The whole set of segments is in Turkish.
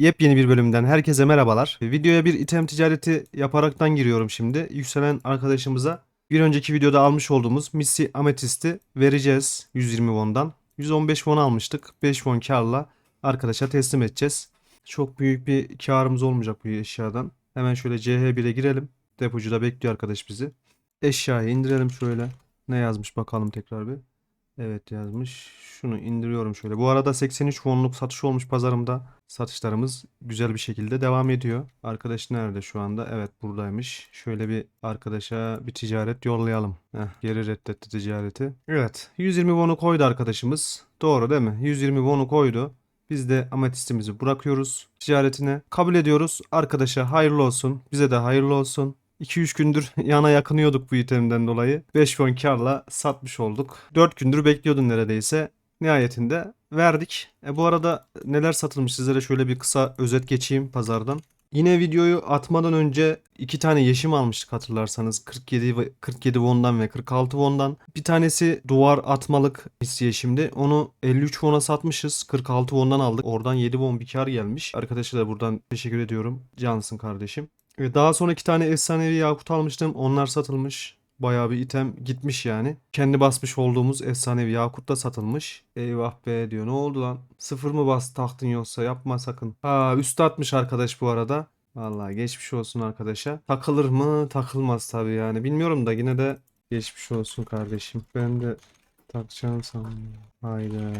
yepyeni bir bölümden herkese merhabalar. Videoya bir item ticareti yaparaktan giriyorum şimdi. Yükselen arkadaşımıza bir önceki videoda almış olduğumuz Missy Amethyst'i vereceğiz 120 won'dan. 115 won almıştık. 5 won karla arkadaşa teslim edeceğiz. Çok büyük bir karımız olmayacak bu eşyadan. Hemen şöyle CH1'e girelim. Depocuda bekliyor arkadaş bizi. Eşyayı indirelim şöyle. Ne yazmış bakalım tekrar bir. Evet yazmış. Şunu indiriyorum şöyle. Bu arada 83 wonluk satış olmuş pazarımda. Satışlarımız güzel bir şekilde devam ediyor. Arkadaş nerede şu anda? Evet buradaymış. Şöyle bir arkadaşa bir ticaret yollayalım. Heh, geri reddetti ticareti. Evet 120 won'u koydu arkadaşımız. Doğru değil mi? 120 won'u koydu. Biz de ametistimizi bırakıyoruz ticaretine. Kabul ediyoruz. Arkadaşa hayırlı olsun. Bize de hayırlı olsun. 2-3 gündür yana yakınıyorduk bu itemden dolayı. 5 won karla satmış olduk. 4 gündür bekliyordun neredeyse. Nihayetinde verdik. E bu arada neler satılmış sizlere şöyle bir kısa özet geçeyim pazardan. Yine videoyu atmadan önce iki tane yeşim almıştık hatırlarsanız. 47 ve 47 won'dan ve 46 won'dan. Bir tanesi duvar atmalık hissi yeşimdi. Onu 53 won'a satmışız. 46 won'dan aldık. Oradan 7 won bir kar gelmiş. Arkadaşa da buradan teşekkür ediyorum. Cansın kardeşim. Daha sonra iki tane efsanevi yakut almıştım. Onlar satılmış. Bayağı bir item gitmiş yani. Kendi basmış olduğumuz efsanevi yakut da satılmış. Eyvah be diyor. Ne oldu lan? Sıfır mı bas taktın yoksa yapma sakın. Ha üstü atmış arkadaş bu arada. Vallahi geçmiş olsun arkadaşa. Takılır mı? Takılmaz tabii yani. Bilmiyorum da yine de geçmiş olsun kardeşim. Ben de takacağım sandım. Hayda.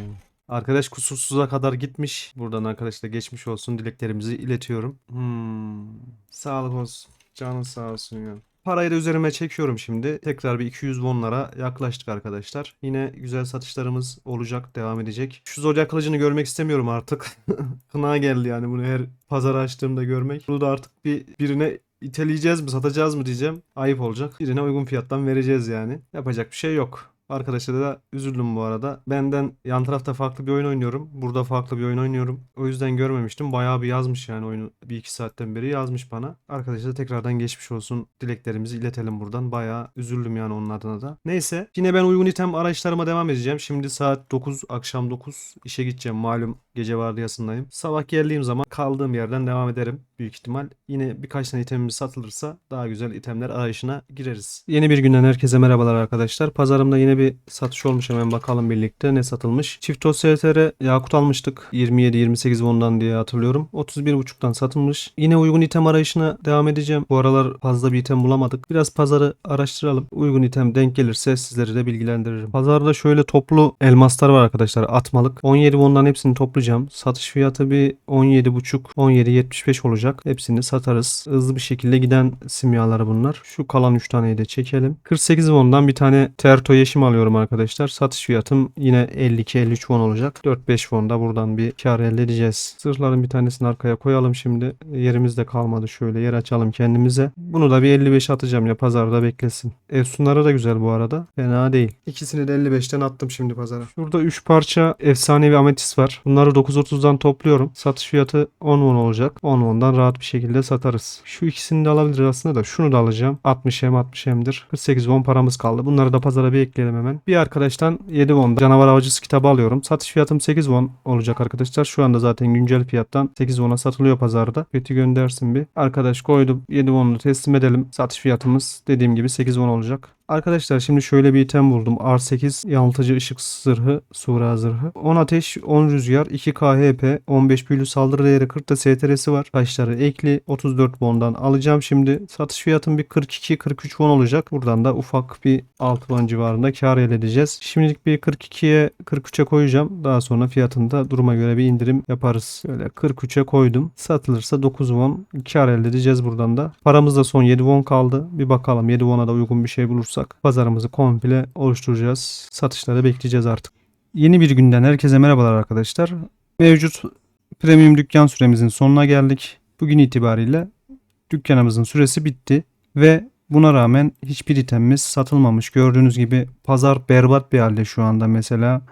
Arkadaş kusursuza kadar gitmiş. Buradan arkadaşla geçmiş olsun dileklerimizi iletiyorum. Hmm. Sağlık olsun. Canın sağ olsun ya. Parayı da üzerime çekiyorum şimdi. Tekrar bir 200 wonlara yaklaştık arkadaşlar. Yine güzel satışlarımız olacak, devam edecek. Şu zodyak kılıcını görmek istemiyorum artık. Kına geldi yani bunu her pazar açtığımda görmek. Bunu da artık bir birine iteleyeceğiz mi, satacağız mı diyeceğim. Ayıp olacak. Birine uygun fiyattan vereceğiz yani. Yapacak bir şey yok. Arkadaşa da üzüldüm bu arada. Benden yan tarafta farklı bir oyun oynuyorum. Burada farklı bir oyun oynuyorum. O yüzden görmemiştim. Bayağı bir yazmış yani oyunu. Bir iki saatten beri yazmış bana. Arkadaşa da tekrardan geçmiş olsun. Dileklerimizi iletelim buradan. Bayağı üzüldüm yani onun adına da. Neyse. Yine ben uygun item araçlarıma devam edeceğim. Şimdi saat 9. Akşam 9. işe gideceğim. Malum gece vardiyasındayım. Sabah geldiğim zaman kaldığım yerden devam ederim. Büyük ihtimal. Yine birkaç tane itemimiz satılırsa daha güzel itemler arayışına gireriz. Yeni bir günden herkese merhabalar arkadaşlar. Pazarımda yine bir satış olmuş hemen bakalım birlikte ne satılmış. Çift o STR Yakut almıştık 27-28 won'dan diye hatırlıyorum. 31.5'tan satılmış. Yine uygun item arayışına devam edeceğim. Bu aralar fazla bir item bulamadık. Biraz pazarı araştıralım. Uygun item denk gelirse sizleri de bilgilendiririm. Pazarda şöyle toplu elmaslar var arkadaşlar atmalık. 17 won'dan hepsini toplayacağım. Satış fiyatı bir 17.5 17.75 olacak. Hepsini satarız. Hızlı bir şekilde giden simyaları bunlar. Şu kalan 3 taneyi de çekelim. 48 won'dan bir tane Terto yeşim alıyorum arkadaşlar. Satış fiyatım yine 52-53 won olacak. 4-5 won da buradan bir kar elde edeceğiz. Zırhların bir tanesini arkaya koyalım şimdi. Yerimiz de kalmadı. Şöyle yer açalım kendimize. Bunu da bir 55 atacağım ya pazarda beklesin. Efsunları da güzel bu arada. Fena değil. İkisini de 55'ten attım şimdi pazara. Şurada 3 parça efsanevi ametist var. Bunları 9.30'dan topluyorum. Satış fiyatı 10 won olacak. 10 won'dan rahat bir şekilde satarız. Şu ikisini de alabiliriz aslında da şunu da alacağım. 60 hem 60 hemdir. 48 won paramız kaldı. Bunları da pazara bir ekleyelim hemen. Bir arkadaştan 7 won'da canavar avcısı kitabı alıyorum. Satış fiyatım 8 won olacak arkadaşlar. Şu anda zaten güncel fiyattan 8 won'a satılıyor pazarda. Kötü göndersin bir. Arkadaş koydum 7 won'unu teslim edelim. Satış fiyatımız dediğim gibi 8 won olacak. Arkadaşlar şimdi şöyle bir item buldum. R8 yanıltıcı ışık zırhı, sura zırhı. 10 ateş, 10 rüzgar, 2 KHP, 15 büyülü saldırı değeri 40 da STR'si var. Taşları ekli 34 won'dan alacağım şimdi. Satış fiyatım bir 42-43 won olacak. Buradan da ufak bir 6 won civarında kar elde edeceğiz. Şimdilik bir 42'ye 43'e koyacağım. Daha sonra fiyatında duruma göre bir indirim yaparız. Öyle 43'e koydum. Satılırsa 9 won kar elde edeceğiz buradan da. Paramızda son 7 won kaldı. Bir bakalım 7 won'a da uygun bir şey bulursak pazarımızı komple oluşturacağız. Satışları bekleyeceğiz artık. Yeni bir günden herkese merhabalar arkadaşlar. Mevcut premium dükkan süremizin sonuna geldik. Bugün itibariyle dükkanımızın süresi bitti ve buna rağmen hiçbir itemimiz satılmamış. Gördüğünüz gibi pazar berbat bir halde şu anda mesela.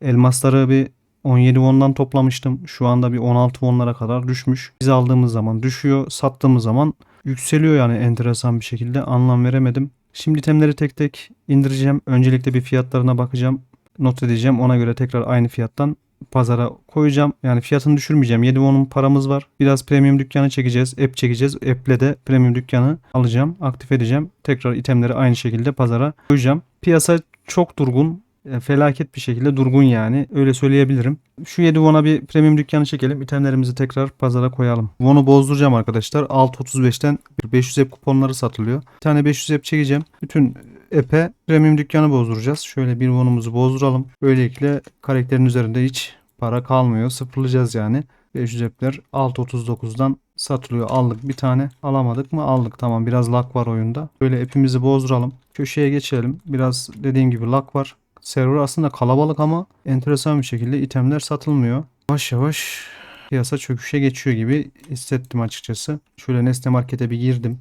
Elmasları bir 17 won'dan toplamıştım. Şu anda bir 16 won'lara kadar düşmüş. Biz aldığımız zaman düşüyor, sattığımız zaman yükseliyor yani enteresan bir şekilde anlam veremedim. Şimdi itemleri tek tek indireceğim. Öncelikle bir fiyatlarına bakacağım. Not edeceğim. Ona göre tekrar aynı fiyattan pazara koyacağım. Yani fiyatını düşürmeyeceğim. 7 won'un paramız var. Biraz premium dükkanı çekeceğiz. App çekeceğiz. App'le de premium dükkanı alacağım. Aktif edeceğim. Tekrar itemleri aynı şekilde pazara koyacağım. Piyasa çok durgun. E, Felaket bir şekilde durgun yani. Öyle söyleyebilirim. Şu 7 won'a bir premium dükkanı çekelim. İtemlerimizi tekrar pazara koyalım. Won'u bozduracağım arkadaşlar. 6.35'ten 500 app kuponları satılıyor. Bir tane 500 app çekeceğim. Bütün app'e premium dükkanı bozduracağız. Şöyle bir won'umuzu bozduralım. Böylelikle karakterin üzerinde hiç para kalmıyor. Sıfırlayacağız yani. 500 app'ler 6.39'dan satılıyor. Aldık bir tane. Alamadık mı? Aldık. Tamam biraz lag var oyunda. Böyle app'imizi bozduralım. Köşeye geçelim. Biraz dediğim gibi lag var. Server aslında kalabalık ama enteresan bir şekilde itemler satılmıyor. Yavaş yavaş piyasa çöküşe geçiyor gibi hissettim açıkçası. Şöyle Nesne Market'e bir girdim.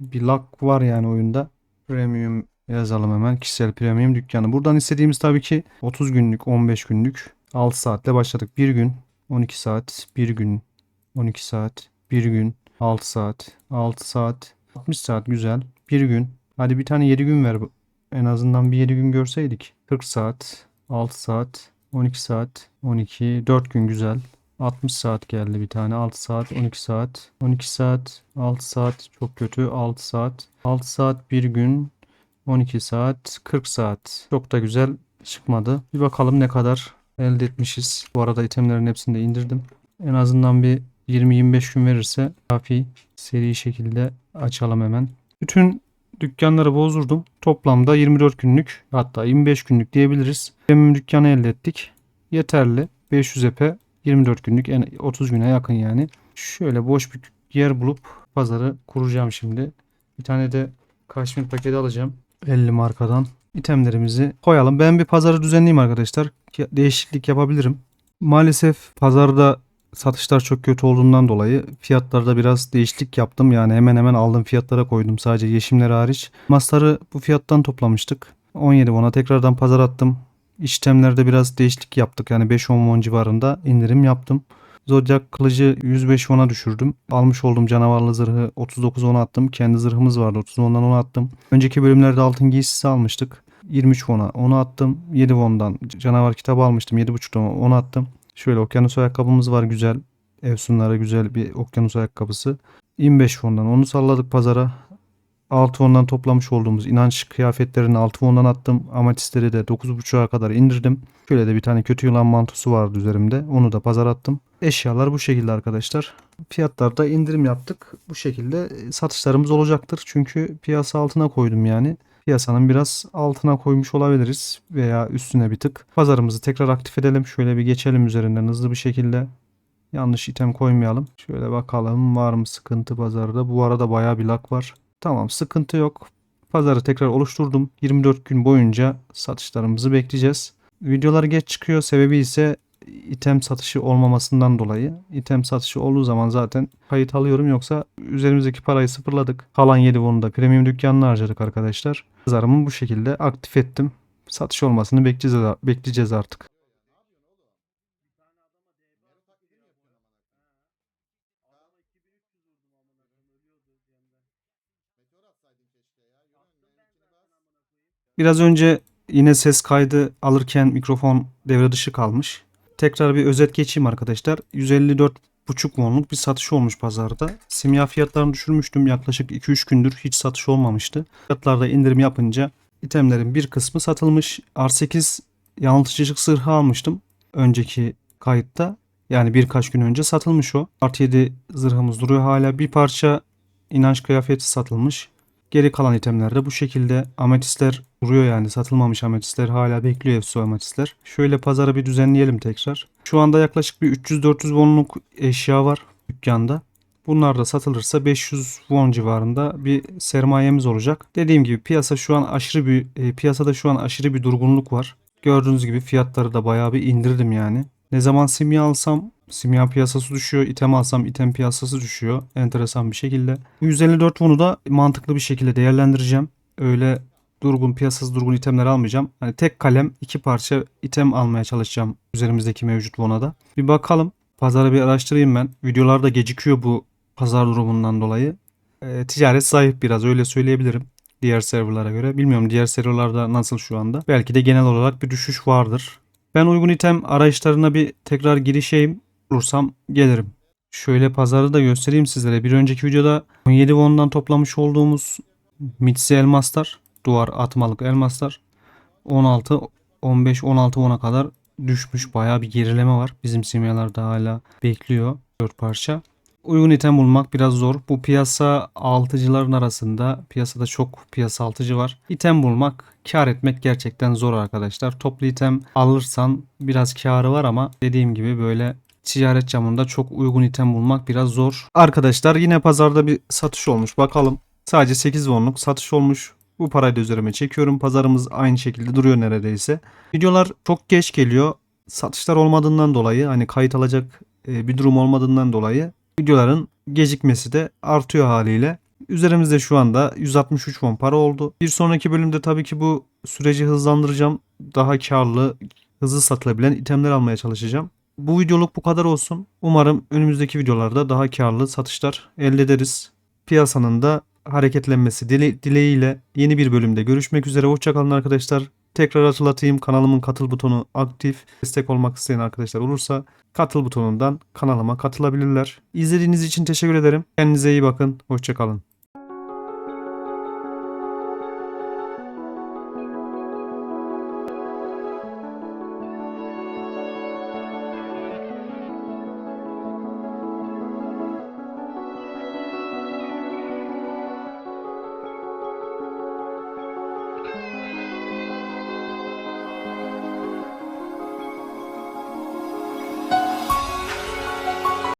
Bir lag var yani oyunda. Premium yazalım hemen. Kişisel premium dükkanı. Buradan istediğimiz tabii ki 30 günlük, 15 günlük. 6 saatte başladık. 1 gün, 12 saat, 1 gün, 12 saat, 1 gün, 6 saat, 6 saat, 60 saat güzel. 1 gün. Hadi bir tane 7 gün ver. En azından bir 7 gün görseydik. 40 saat, 6 saat, 12 saat, 12, 4 gün güzel. 60 saat geldi bir tane. 6 saat, 12 saat, 12 saat, 6 saat çok kötü. 6 saat, 6 saat bir gün, 12 saat, 40 saat. Çok da güzel çıkmadı. Bir bakalım ne kadar elde etmişiz. Bu arada itemlerin hepsini de indirdim. En azından bir 20-25 gün verirse kafi seri şekilde açalım hemen. Bütün dükkanları bozdurdum. Toplamda 24 günlük hatta 25 günlük diyebiliriz. Premium dükkanı elde ettik. Yeterli. 500 epe 24 günlük en 30 güne yakın yani. Şöyle boş bir yer bulup pazarı kuracağım şimdi. Bir tane de kaşmir paketi alacağım. 50 markadan. İtemlerimizi koyalım. Ben bir pazarı düzenleyeyim arkadaşlar. Değişiklik yapabilirim. Maalesef pazarda satışlar çok kötü olduğundan dolayı fiyatlarda biraz değişiklik yaptım. Yani hemen hemen aldığım fiyatlara koydum sadece yeşimleri hariç. Masları bu fiyattan toplamıştık. 17 won'a tekrardan pazar attım. İşlemlerde biraz değişiklik yaptık. Yani 5-10 won civarında indirim yaptım. Zodiac kılıcı 105 won'a düşürdüm. Almış olduğum canavarlı zırhı 39 won'a attım. Kendi zırhımız vardı 30 won'dan onu attım. Önceki bölümlerde altın giysisi almıştık. 23 won'a onu attım. 7 won'dan canavar kitabı almıştım. 7.5 won'a onu attım. Şöyle okyanus ayakkabımız var güzel. Evsunlara güzel bir okyanus ayakkabısı. 25 won'dan onu salladık pazara. 6 won'dan toplamış olduğumuz inanç kıyafetlerini 6 won'dan attım. Amatistleri de 9.5'a kadar indirdim. Şöyle de bir tane kötü yılan mantosu vardı üzerimde. Onu da pazar attım. Eşyalar bu şekilde arkadaşlar. Fiyatlarda indirim yaptık. Bu şekilde satışlarımız olacaktır. Çünkü piyasa altına koydum yani. Piyasanın biraz altına koymuş olabiliriz veya üstüne bir tık. Pazarımızı tekrar aktif edelim. Şöyle bir geçelim üzerinden hızlı bir şekilde. Yanlış item koymayalım. Şöyle bakalım var mı sıkıntı pazarda. Bu arada bayağı bir lag var. Tamam sıkıntı yok. Pazarı tekrar oluşturdum. 24 gün boyunca satışlarımızı bekleyeceğiz. Videolar geç çıkıyor. Sebebi ise item satışı olmamasından dolayı. İtem satışı olduğu zaman zaten kayıt alıyorum. Yoksa üzerimizdeki parayı sıfırladık. Kalan 7 won'u da premium dükkanına harcadık arkadaşlar. Pazarımı bu şekilde aktif ettim. Satış olmasını bekleyeceğiz, bekleyeceğiz artık. Biraz önce yine ses kaydı alırken mikrofon devre dışı kalmış. Tekrar bir özet geçeyim arkadaşlar. 154,5 wonluk bir satış olmuş pazarda. Simya fiyatlarını düşürmüştüm. Yaklaşık 2-3 gündür hiç satış olmamıştı. Fiyatlarda indirim yapınca itemlerin bir kısmı satılmış. R8 yanıltıcılık zırhı almıştım önceki kayıtta. Yani birkaç gün önce satılmış o. Artı 7 zırhımız duruyor hala. Bir parça inanç kıyafeti satılmış. Geri kalan itemlerde bu şekilde ametistler duruyor yani satılmamış ametistler hala bekliyor efsu ametistler. Şöyle pazara bir düzenleyelim tekrar. Şu anda yaklaşık bir 300-400 wonluk eşya var dükkanda. Bunlar da satılırsa 500 won civarında bir sermayemiz olacak. Dediğim gibi piyasa şu an aşırı bir e, piyasada şu an aşırı bir durgunluk var. Gördüğünüz gibi fiyatları da bayağı bir indirdim yani. Ne zaman simya alsam simya piyasası düşüyor. item alsam item piyasası düşüyor. Enteresan bir şekilde. 154 won'u da mantıklı bir şekilde değerlendireceğim. Öyle durgun piyasası durgun itemler almayacağım. Hani tek kalem iki parça item almaya çalışacağım üzerimizdeki mevcut won'a da. Bir bakalım. Pazarı bir araştırayım ben. Videolar da gecikiyor bu pazar durumundan dolayı. Ee, ticaret zayıf biraz öyle söyleyebilirim. Diğer serverlara göre. Bilmiyorum diğer serverlarda nasıl şu anda. Belki de genel olarak bir düşüş vardır. Ben uygun item arayışlarına bir tekrar girişeyim. Bulursam gelirim. Şöyle pazarı da göstereyim sizlere. Bir önceki videoda 17 won'dan toplamış olduğumuz Mitsi elmaslar, duvar atmalık elmaslar 16, 15, 16 won'a kadar düşmüş. Bayağı bir gerileme var. Bizim simyalarda hala bekliyor 4 parça. Uygun item bulmak biraz zor. Bu piyasa altıcıların arasında piyasada çok piyasa altıcı var. İtem bulmak, kar etmek gerçekten zor arkadaşlar. Toplu item alırsan biraz karı var ama dediğim gibi böyle ticaret camında çok uygun item bulmak biraz zor. Arkadaşlar yine pazarda bir satış olmuş. Bakalım. Sadece 8 wonluk satış olmuş. Bu parayı da üzerime çekiyorum. Pazarımız aynı şekilde duruyor neredeyse. Videolar çok geç geliyor. Satışlar olmadığından dolayı hani kayıt alacak e, bir durum olmadığından dolayı videoların gecikmesi de artıyor haliyle. Üzerimizde şu anda 163 won para oldu. Bir sonraki bölümde tabii ki bu süreci hızlandıracağım. Daha karlı, hızlı satılabilen itemler almaya çalışacağım. Bu videoluk bu kadar olsun. Umarım önümüzdeki videolarda daha karlı satışlar elde ederiz. Piyasanın da hareketlenmesi dile- dileğiyle yeni bir bölümde görüşmek üzere. Hoşçakalın arkadaşlar. Tekrar hatırlatayım kanalımın katıl butonu aktif. Destek olmak isteyen arkadaşlar olursa katıl butonundan kanalıma katılabilirler. İzlediğiniz için teşekkür ederim. Kendinize iyi bakın. Hoşçakalın.